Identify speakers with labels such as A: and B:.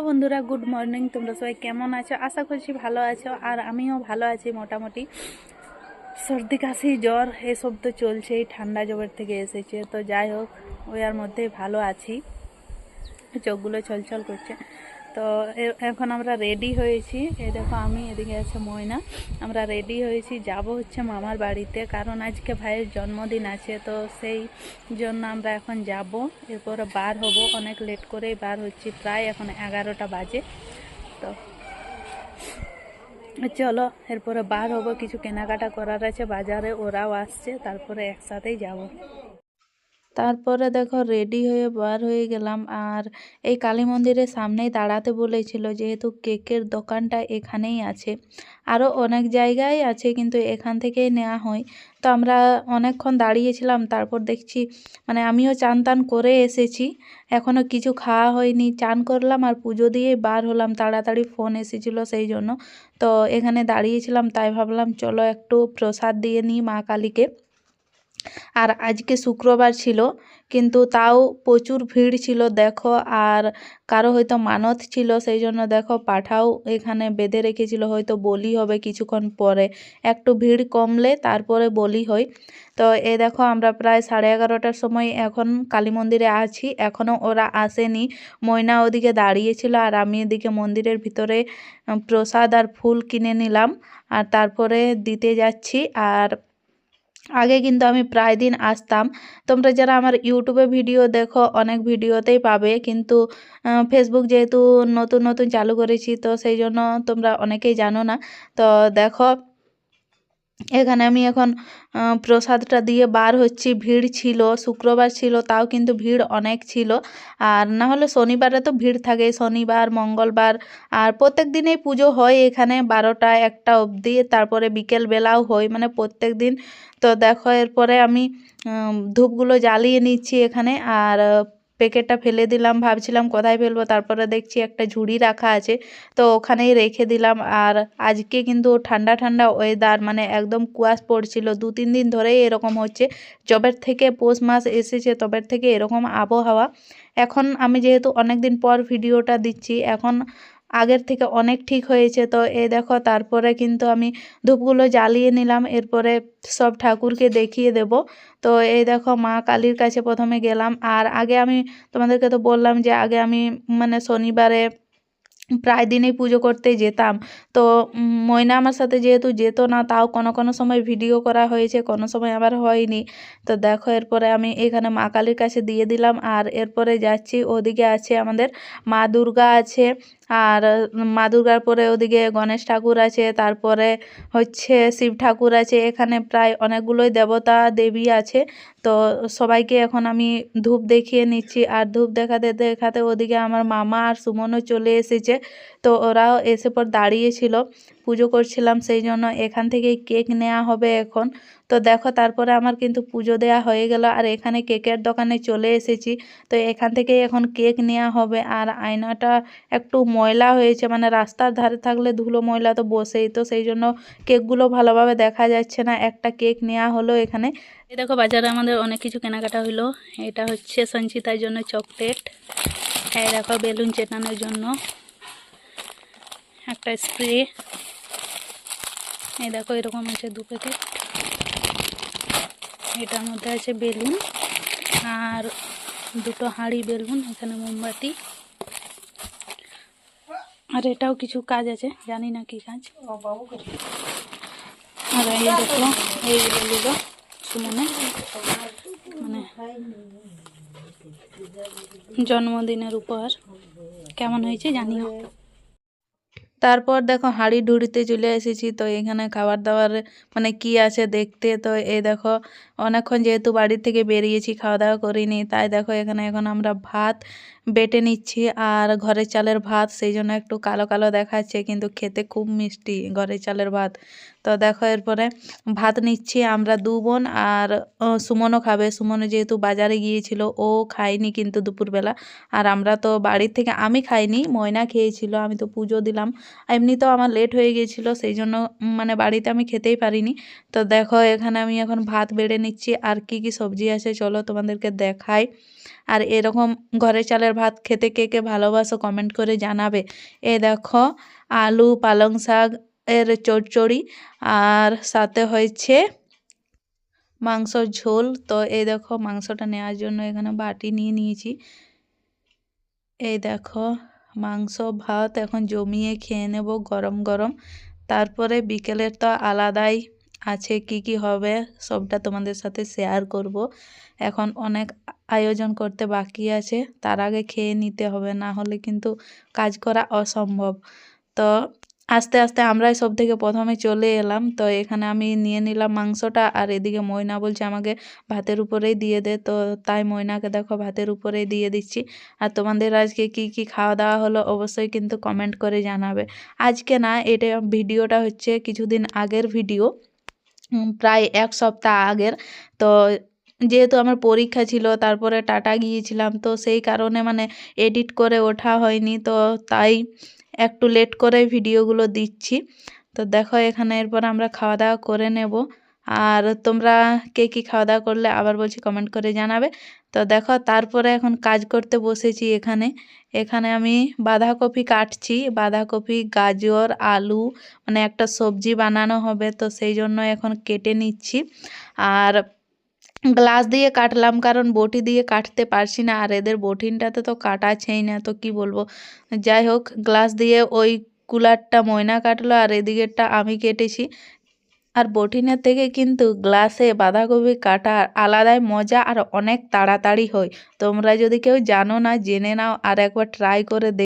A: Hello বন্ধুরা good morning তোমরা সবাই কেমন আছো? আশা করছি ভালো আছো, আর আমিও ভালো আছি মোটামুটি। সর্দি, কাশি, জ্বর, এসব তো চলছেই, ঠান্ডা জবের থেকে এসেছে। তো যাই হোক, ওই আর মধ্যে ভালো আছি। চোখগুলো ছলছল করছে। তো এ- এখন আমরা রেডি হয়েছি। এই দেখো আমি, এদিকে আছে ময়না। আমরা রেডি হয়েছি, যাব হচ্ছে মামার বাড়িতে। কারণ আজকে ভাইয়ের জন্মদিন আছে, তো সেই জন্য আমরা এখন যাব। এরপরে বার হব, অনেক লেট করেই বার হচ্ছি, প্রায় এখন এগারোটা বাজে। তো চলো, এরপরে বার হব, কিছু কেনাকাটা করার আছে, বাজারে ওরাও আসছে, তারপরে একসাথেই যাব। তারপরে দেখো রেডি হয়ে বার হয়ে গেলাম। আর এই কালী মন্দিরের সামনেই দাঁড়াতে বলেছিল যেহেতু কেকের দোকানটা এখানেই আছে। আরও অনেক জায়গায় আছে কিন্তু এখান থেকেই নেওয়া হয়। তো আমরা অনেকক্ষণ দাঁড়িয়েছিলাম, তারপর দেখছি মানে আমিও চান টান করে এসেছি। এখনও কিছু খাওয়া হয়নি, চান করলাম আর পুজো দিয়ে বার হলাম। তাড়াতাড়ি ফোন এসেছিল সেই জন্য। তো এখানে দাঁড়িয়েছিলাম, তাই ভাবলাম চলো একটু প্রসাদ দিয়ে নিই মা কালীকে। আর আজকে শুক্রবার ছিল, কিন্তু তাও প্রচুর ভিড় ছিল, দেখো, আর কারও হয়তো মানত ছিল, সেই জন্য দেখো পাঠাও এখানে বেঁধে রেখেছিল, হয়তো বলি হবে কিছুক্ষণ পরে। একটু ভিড় কমলে তারপরে বলি হয়। তো এ দেখো, আমরা প্রায় সাড়ে এগারোটার সময় এখন কালী মন্দিরে আছি এখনও ওরা আসেনি। ময়না ওদিকে দাঁড়িয়েছিল আর আমি এদিকে মন্দিরের ভিতরে প্রসাদ আর ফুল কিনে নিলাম। আর তারপরে দিতে যাচ্ছি, আর আগে কিন্তু আমি প্রায় দিন আসতাম। তোমরা যারা আমার ইউটিউবে ভিডিও দেখো, অনেক ভিডিওতেই পাবে। কিন্তু ফেসবুক যেহেতু নতুন নতুন চালু করেছি, তো সেই জন্য তোমরা অনেকেই জানো না। তো দেখো এখানে আমি এখন প্রসাদটা দিয়ে বার হচ্ছি। ভিড় ছিল, শুক্রবার ছিল, তাও কিন্তু ভিড় অনেক ছিল। আর না হলে শনিবারে তো ভিড় থাকে, শনিবার, মঙ্গলবার। আর প্রত্যেক দিনেই পুজো হয় এখানে বারোটা, একটা অবধি, তারপরে বিকেল বেলাও হয়। মানে প্রত্যেক দিন। তো দেখো, এরপরে আমি ধূপগুলো জ্বালিয়ে নিচ্ছি এখানে। আর প্যাকেটটা ফেলে দিলাম, ভাবছিলাম কোথায় ফেলব, তারপরে দেখছি একটা ঝুড়ি রাখা আছে, তো ওখানেই রেখে দিলাম। আর আজকে কিন্তু ঠান্ডা ঠান্ডা ওয়েদার মানে একদম কুয়াশ পড়ছিল, দু তিন দিন ধরেই এরকম হচ্ছে। যবের থেকে পৌষ মাস এসেছে, তবের থেকে এরকম আবহাওয়া। এখন আমি যেহেতু অনেক দিন পর ভিডিওটা দিচ্ছি, এখন আগের থেকে অনেক ঠিক হয়েছে। তো এই দেখো, তারপরে কিন্তু আমি ধূপগুলো জ্বালিয়ে নিলাম, এরপরে সব ঠাকুরকে দেখিয়ে দেব। তো এই দেখো, মা কালীর কাছে প্রথমে গেলাম। আর আগে আমি তোমাদেরকে তো বললাম যে, আগে আমি মানে শনিবারে প্রায় দিনই পুজো করতে যেতাম। তো ময়না আমার সাথে যেহেতু যেত না, তাও কোনো কোনো সময় ভিডিও করা হয়েছে, কোনো সময় আবার হয়নি। তো দেখো, এরপরে আমি এখানে মা কালীর কাছে দিয়ে দিলাম। আর এরপরে যাচ্ছি, ওদিকে আছে আমাদের মা দুর্গা আছে। আর মা দুর্গার পরে ওদিকে গণেশ ঠাকুর আছে, তারপরে হচ্ছে শিব ঠাকুর আছে, এখানে প্রায় অনেকগুলোই দেবতা দেবী আছে। তো সবাইকে এখন আমি ধূপ দেখিয়ে নিচ্ছি। আর ধূপ দেখাতে দেখাতে ওদিকে আমার মামা আর সুমনও চলে এসেছে। তো ওরাও এসে পর দাঁড়িয়েছিল পুজো করছিলাম, সেই জন্য এখান থেকেই কেক নেওয়া হবে এখন। তো দেখো তারপরে আমার কিন্তু পুজো দেওয়া হয়ে গেল, আর এখানে কেকের দোকানে চলে এসেছি। তো এখান থেকেই এখন কেক নেওয়া হবে, আর আয়নাটা একটু ময়লা হয়েছে মানে রাস্তার ধারে থাকলে ধুলো ময়লা তো বসেই, তো সেই জন্য কেকগুলো ভালোভাবে দেখা যাচ্ছে না। একটা কেক নেওয়া হলো এখানে। এই দেখো বাজারে আমাদের অনেক কিছু কেনাকাটা হলো। এটা হচ্ছে সঞ্চিতার জন্য চকলেট, এই দেখো বেলুন চেটানোর জন্য একটা স্প্রে। এই দেখো এরকম আছে দু প্যাকেট। এটার মধ্যে আছে বেলুন আর দুটো হাঁড়ি বেলুন, এখানে মোমবাতি। আর এটাও কিছু কাজ আছে, জানি না কি কাজ। আর এই দেখো এইগুলো নিল সুমনে মানে জন্মদিনের উপহার। কেমন হয়েছে জানিও। তারপর দেখো হাঁড়ি ডুড়িতে চলে এসেছি, তো এখানে খাবার দাবার মানে কি আছে দেখতে? তো এই দেখো, অনেকক্ষণ যেহেতু বাড়ির থেকে বেরিয়েছি খাওয়া দাওয়া করিনি, তাই দেখো এখানে এখন আমরা ভাত বেটে নিচ্ছি আর ঘরের চালের ভাত সেই জন্য একটু কালো কালো দেখাচ্ছে, কিন্তু খেতে খুব মিষ্টি ঘরের চালের ভাত। তো দেখো এরপরে ভাত নিচ্ছি আমরা দু বোন আর সুমনও খাবে। সুমনও যেহেতু বাজারে গিয়েছিল, ও খায়নি কিন্তু দুপুরবেলা। আর আমরা তো বাড়ির থেকে, আমি খাইনি, ময়না খেয়েছিল, আমি তো পুজো দিলাম। এমনিতেও আমার লেট হয়ে গিয়েছিল, সেই জন্য মানে বাড়িতে আমি খেতেই পারিনি। তো দেখো এখানে আমি এখন ভাত বেড়ে নিচ্ছি, আর কি কি সবজি আছে চলো তোমাদেরকে দেখাই। আর এরকম ঘরে চালের ভাত খেতে কে কে ভালোবাসো কমেন্ট করে জানাবে। এ দেখো, আলু, পালং শাক এর চচ্চড়ি আর সাথে হয়েছে মাংসর ঝোল। তো এই দেখো, মাংসটা নেওয়ার জন্য এখানে বাটি নিয়ে নিয়েছি। এই দেখো, মাংস, ভাত এখন জমিয়ে খেয়ে নেব গরম গরম। তারপরে বিকেলের তো আলাদাই আছে, কি কি হবে সবটা তোমাদের সাথে শেয়ার করব। এখন অনেক আয়োজন করতে বাকি আছে, তার আগে খেয়ে নিতে হবে, না হলে কিন্তু কাজ করা অসম্ভব। তো আস্তে আস্তে আমরাই সব থেকে প্রথমে চলে এলাম। তো এখানে আমি নিয়ে নিলাম মাংসটা, আর এদিকে ময়না বলছে আমাকে ভাতের উপরেই দিয়ে দে। তো তাই ময়নাকে দেখো ভাতের উপরেই দিয়ে দিচ্ছি। আর তোমাদের আজকে কি কি খাওয়া দাওয়া হলো অবশ্যই কিন্তু কমেন্ট করে জানাবে। আজকে না, এটা ভিডিওটা হচ্ছে কিছুদিন আগের ভিডিও। প্রায় এক সপ্তাহ আগের। তো যেহেতু আমার পরীক্ষা ছিল, তারপরে টাটা গিয়েছিলাম, তো সেই কারণে মানে এডিট করে ওঠা হয়নি, তো তাই একটু লেট করে ভিডিওগুলো দিচ্ছি। তো দেখো এখানে এরপর আমরা খাওয়া দাওয়া করে নেব। আর তোমরা কে কী খাওয়া দাওয়া করলে আবার বলছি কমেন্ট করে জানাবে। তো দেখো তারপরে এখন কাজ করতে বসেছি এখানে। এখানে আমি বাঁধাকপি কাটছি। বাঁধাকপি, গাজর, আলু মানে একটা সবজি বানানো হবে তো সেই জন্য এখন কেটে নিচ্ছি। আর গ্লাস দিয়ে কাটলাম কারণ বটি দিয়ে কাটতে পারছি না। আর এদের বটিনটাতে তো কাটাছেই না তো কি বলব। যাই হোক, গ্লাস দিয়ে ওই কুলারটা ময়না কাটলো আর এদিকেরটা আমি কেটেছি। আর বটিনের থেকে কিন্তু গ্লাসে বাঁধাকপি কাটার আলাদাই মজা আর অনেক তাড়াতাড়ি হয়। তোমরা যদি কেউ জানো না, জেনে নাও আর একবার ট্রাই করে দেখ।